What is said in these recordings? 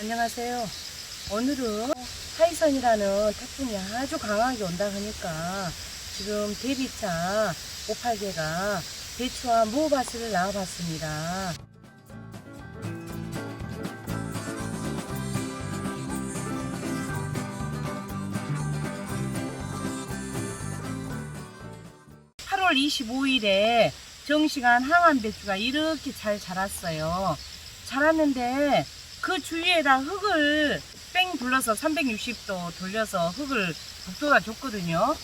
안녕하세요. 오늘은 하이선이라는 태풍이 아주 강하게 온다 하니까 지금 대비차 58개가 배추와 무밭을 나와봤습니다. 팔월 25일에 정시간 항암 배추가 이렇게 잘 자랐어요. 자랐는데 그 주위에다 흙을 뺑 둘러서 360도 돌려서 흙을 북돋아 줬거든요.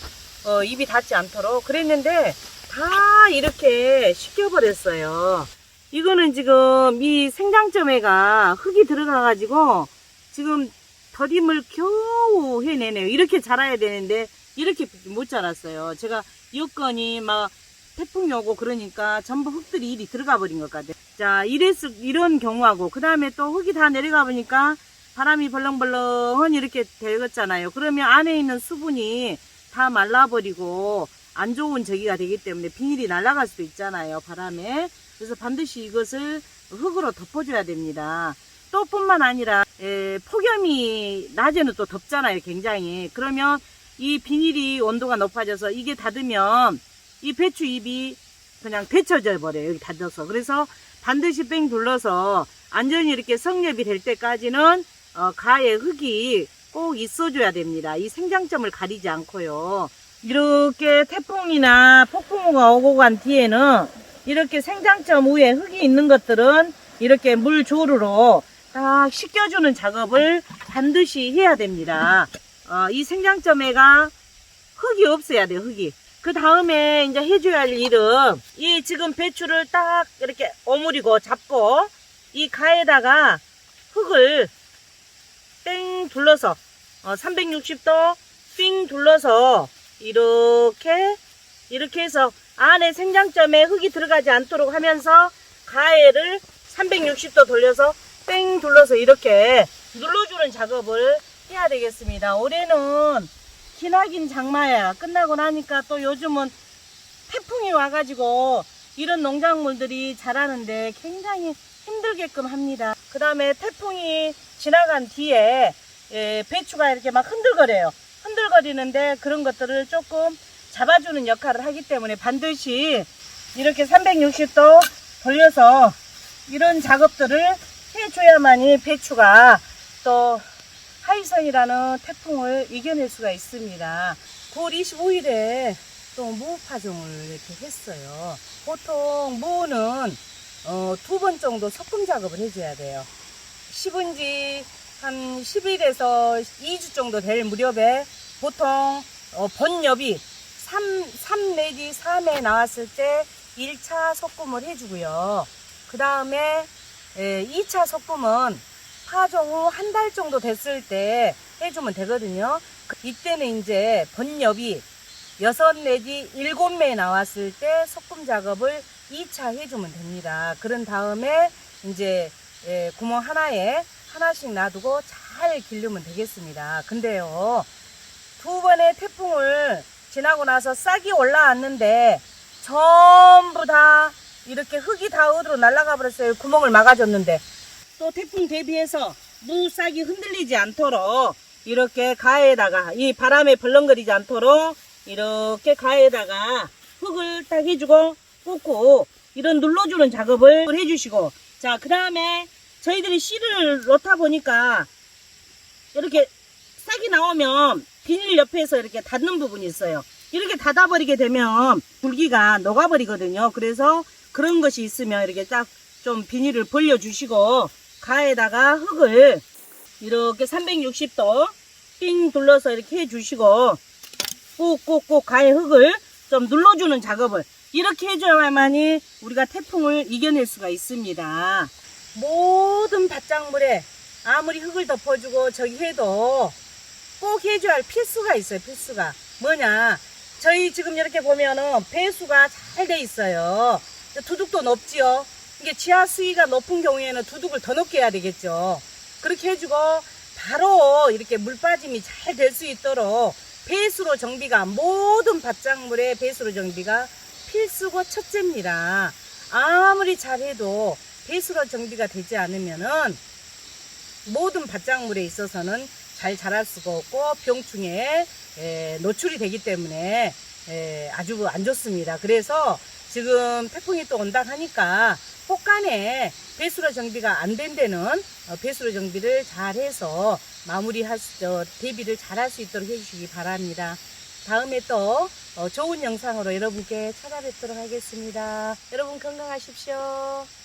어, 입이 닿지 않도록 그랬는데 다 이렇게 식혀버렸어요. 이거는 지금 이 생장점에가 흙이 들어가가지고 지금 더딤을 겨우 해내네요. 이렇게 자라야 되는데 이렇게 못 자랐어요. 제가 여건이 막 태풍이 오고 그러니까 전부 흙들이 일이 들어가 버린 것 같아요. 자, 이랬, 이런 경우하고, 그 다음에 또 흙이 다 내려가 보니까 바람이 벌렁벌렁 이렇게 되겠잖아요. 그러면 안에 있는 수분이 다 말라버리고 안 좋은 저기가 되기 때문에 비닐이 날아갈 수도 있잖아요. 바람에. 그래서 반드시 이것을 흙으로 덮어줘야 됩니다. 또 뿐만 아니라, 에, 폭염이 낮에는 또 덥잖아요. 굉장히. 그러면 이 비닐이 온도가 높아져서 이게 닫으면 이 배추 잎이 그냥 데쳐져 버려요. 여기 닫아서. 그래서 반드시 뺑 둘러서 안전히 이렇게 성렵이 될 때까지는 어, 가에 흙이 꼭 있어줘야 됩니다. 이 생장점을 가리지 않고요. 이렇게 태풍이나 폭풍우가 오고 간 뒤에는 이렇게 생장점 위에 흙이 있는 것들은 이렇게 물 조르로 딱 씻겨주는 작업을 반드시 해야 됩니다. 어, 이 생장점에가 흙이 없어야 돼요, 흙이. 그 다음에 이제 해줘야 할 일은 이 지금 배추를 딱 이렇게 오므리고 잡고 이 가에다가 흙을 땡 둘러서 어, 360도 삥 둘러서 이렇게 이렇게 해서 안에 생장점에 흙이 들어가지 않도록 하면서 가해를 360도 돌려서 뺑 둘러서 이렇게 눌러주는 작업을 해야 되겠습니다. 올해는 기나긴 장마야 끝나고 나니까 또 요즘은 태풍이 와가지고 이런 농작물들이 자라는데 굉장히 힘들게끔 합니다. 그 다음에 태풍이 지나간 뒤에 예, 배추가 이렇게 막 흔들거려요. 흔들거리는데 그런 것들을 조금 잡아주는 역할을 하기 때문에 반드시 이렇게 360도 돌려서 이런 작업들을 해줘야만이 배추가 또 하이선이라는 태풍을 이겨낼 수가 있습니다. 9월 25일에 또 무파종을 이렇게 했어요. 보통 무는 어, 두 번 정도 섞음 작업을 해줘야 돼요. 심은 지한 10일에서 2주 정도 될 무렵에 보통 어, 본엽이 3, 3 내지 3에 나왔을 때 1차 섞음을 해주고요. 그 다음에 2차 섞음은 파종 후 한 달 정도 됐을 때 해주면 되거든요. 그- 이때는 이제 번엽이 여섯 내지 일곱 매 나왔을 때 소금 작업을 2차 해주면 됩니다. 그런 다음에 이제 예, 구멍 하나에 하나씩 놔두고 잘 기르면 되겠습니다. 근데요, 두 번의 태풍을 지나고 나서 싹이 올라왔는데 전부 다 이렇게 흙이 다 어디로 날아가 버렸어요. 구멍을 막아줬는데. 또 태풍 대비해서 무싹이 흔들리지 않도록 이렇게 가에다가 이 바람에 벌렁거리지 않도록 이렇게 가에다가 흙을 딱 해주고 꽂고 이런 눌러주는 작업을 해주시고 자 그 다음에 저희들이 씨를 넣다 보니까 이렇게 싹이 나오면 비닐 옆에서 이렇게 닫는 부분이 있어요. 이렇게 닫아버리게 되면 줄기가 녹아버리거든요. 그래서 그런 것이 있으면 이렇게 딱 좀 비닐을 벌려주시고 가에다가 흙을 이렇게 360도 삥 둘러서 이렇게 해주시고 꾹꾹꾹 가에 흙을 좀 눌러주는 작업을 이렇게 해줘야만이 우리가 태풍을 이겨낼 수가 있습니다. 모든 밭작물에 아무리 흙을 덮어주고 저기 해도 꼭 해줘야 할 필수가 있어요. 필수가 뭐냐? 저희 지금 이렇게 보면은 배수가 잘 돼 있어요. 두둑도 높지요. 이게 지하 수위가 높은 경우에는 두둑을 더 높게 해야 되겠죠. 그렇게 해주고 바로 이렇게 물 빠짐이 잘 될 수 있도록 배수로 정비가 모든 밭작물의 배수로 정비가 필수고 첫째입니다. 아무리 잘해도 배수로 정비가 되지 않으면은 모든 밭작물에 있어서는 잘 자랄 수가 없고 병충해 에, 노출이 되기 때문에 에, 아주 안 좋습니다. 그래서 지금 태풍이 또 온다 하니까 혹간에 배수로 정비가 안 된 데는 어, 배수로 정비를 잘 해서 마무리할 수, 저, 대비를 잘할 수 있도록 해주시기 바랍니다. 다음에 또 어, 좋은 영상으로 여러분께 찾아뵙도록 하겠습니다. 여러분 건강하십시오.